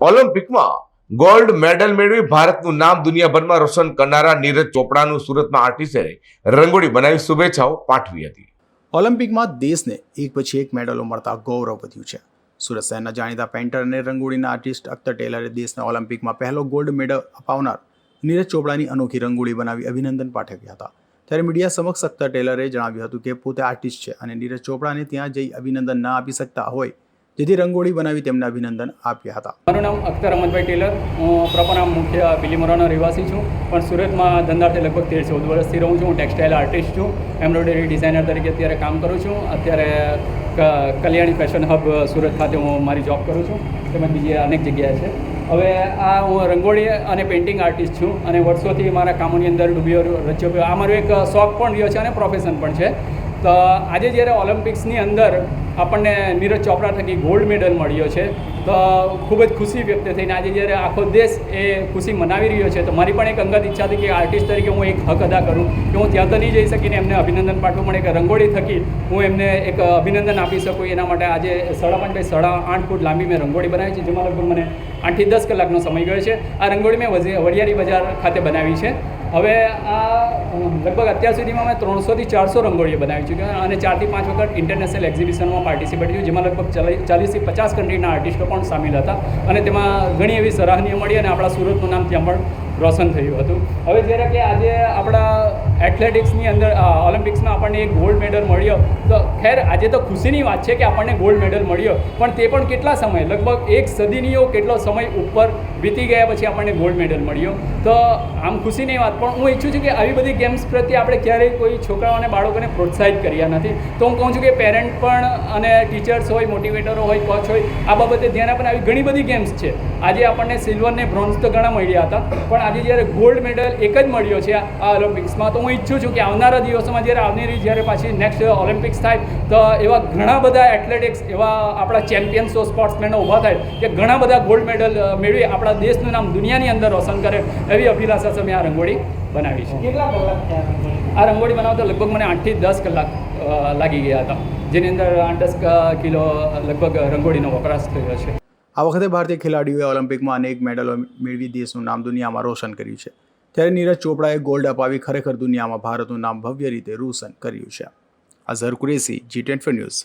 ઓલિમ્પિકમાં gold medal મેળવી ભારતનું નામ દુનિયાભરમાં રોશન કરનારા નીરજ ચોપડાનું સુરતમાં આર્ટિસ્ટે રંગોળી બનાવી શુભેચ્છાઓ પાઠવી હતી. ઓલિમ્પિકમાં દેશને એક પછી એક મેડલો મળતા ગૌરવ વધ્યું છે. સુરત શહેરના જાણીતા પેન્ટર અને રંગોળીના આર્ટિસ્ટ અખ્તર ટેલરે દેશને ઓલિમ્પિકમાં પહેલો ગોલ્ડ મેડલ અપાવનાર નીરજ ચોપડાની અનોખી રંગોળી બનાવી અભિનંદન પાઠવ્યા હતા. ત્યારે મીડિયા સમક્ષ અખ્તર ટેલરે જણાવ્યું હતું કે પોતે આર્ટિસ્ટ છે અને નીરજ ચોપડાને ત્યાં જઈ અભિનંદન ન આપી શકતા હોય જેથી રંગોળી બનાવી તેમને અભિનંદન આપ્યા હતા. મારું નામ અખ્તર અહમદભાઈ ટેલર. હું પ્રોપર નામ મુખ્ય બિલીમોરાનો રહેવાસી છું. પણ સુરતમાં ધંધાર્થે લગભગ તેર ચૌદ વર્ષથી રહું છું. હું ટેક્સટાઇલ આર્ટિસ્ટ છું. એમ્બ્રોઇડરી ડિઝાઇનર તરીકે અત્યારે કામ કરું છું. અત્યારે કલ્યાણી ફેશન હબ સુરત ખાતે હું મારી જોબ કરું છું. તેમજ બીજી અનેક જગ્યાએ છે. હવે આ હું રંગોળી અને પેઇન્ટિંગ આર્ટિસ્ટ છું અને વર્ષોથી મારા કામોની અંદર ડૂબ્યો રચ્યો આ મારો એક શોખ પણ રહ્યો છે અને પ્રોફેશન પણ છે. તો આજે જ્યારે ઓલિમ્પિક્સની અંદર આપણને નીરજ ચોપડા થકી ગોલ્ડ મેડલ મળ્યો છે, તો ખૂબ જ ખુશી વ્યક્ત થઈને આજે જ્યારે આખો દેશ એ ખુશી મનાવી રહ્યો છે, તો મારી પણ એક અંગત ઈચ્છા હતી કે આર્ટિસ્ટ તરીકે હું એક હક અદા કરું, કે હું ત્યાં તો નહીં જઈ શકીને એમને અભિનંદન પાઠવું, પણ એક રંગોળી થકી હું એમને એક અભિનંદન આપી શકું, એના માટે આજે સાડા પાંચ બાય સાડા આઠ ફૂટ લાંબી મેં રંગોળી બનાવી છે, જેમાં લગભગ મને આઠથી દસ કલાકનો સમય ગયો છે. આ રંગોળી મેં વડિયારી બજાર ખાતે બનાવી છે. હવે આ લગભગ અત્યાર સુધીમાં મેં ત્રણસોથી ચારસો રંગોળીઓ બનાવી ચૂક્યો અને ચારથી પાંચ વખત ઇન્ટરનેશનલ એક્ઝિબિશનમાં પાર્ટિસિપેટ કર્યું જેમાં લગભગ ચાલી- ચાલીસથી પચાસ કન્ટ્રીના આર્ટિસ્ટો પણ સામેલ હતા. અને તેમાં ઘણી એવી સરાહનીય મળી અને આપણા સુરતનું નામ ત્યાં પણ રોશન થયું હતું. હવે જ્યારે કે આજે આપણા એથ્લેટિક્સની અંદર ઓલિમ્પિક્સમાં આપણને એક ગોલ્ડ મેડલ મળ્યો. તો ખેર, આજે તો ખુશીની વાત છે કે આપણને ગોલ્ડ મેડલ મળ્યો. પણ તે પણ કેટલા સમય? લગભગ એક સદીનીઓ કેટલો સમય ઉપર વીતી ગયા પછી આપણને ગોલ્ડ મેડલ મળ્યો. તો આમ ખુશીની વાત, પણ હું ઈચ્છું છું કે આવી બધી ગેમ્સ પ્રત્યે આપણે ક્યારેય કોઈ છોકરાઓ અને બાળકોને પ્રોત્સાહિત કર્યા નથી. તો હું કહું છું કે પેરેન્ટ પણ અને ટીચર્સ હોય, મોટિવેટરો હોય, કોચ હોય, આ બાબતે ધ્યાન આપે આવી ઘણી બધી ગેમ્સ છે. આજે આપણને સિલ્વર ને બ્રોન્ઝ તો ઘણા મળ્યા હતા, પણ આજે જ્યારે ગોલ્ડ મેડલ એક જ મળ્યો છે આ ઓલિમ્પિક્સમાં, તો હું ઈચ્છું છું કે આવનારા દિવસોમાં જ્યારે આવનારી જ્યારે પાછી નેક્સ્ટ ઓલિમ્પિક્સ થાય તો એવા ઘણા બધા એથ્લેટિક્સ એવા આપણા ચેમ્પિયન્સો સ્પોર્ટ્સમેનો ઊભા થાય કે ઘણા બધા ગોલ્ડ મેડલ મેળવી આપણા દેશનું નામ દુનિયાની અંદર રોશન કરે એવી અભિલાષા છે મેં આ રંગોળી બનાવી છે? આ રંગોળી? બનાવતા લગભગ મને આઠથી દસ કલાક લાગી ગયા હતા. જેની અંદર આઠ દસ કિલો લગભગ રંગોળીનો વપરાશ થયો છે. આ વખતે ભારતીય ખેલાડીઓએ ઓલિમ્પિકમાં અનેક મેડલો મેળવી દેશનું નામ દુનિયામાં રોશન કર્યું છે. ત્યારે નીરજ ચોપડાએ ગોલ્ડ અપાવી ખરેખર દુનિયામાં ભારતનું નામ ભવ્ય રીતે રોશન કર્યું છે. Azhar Qureshi G twenty news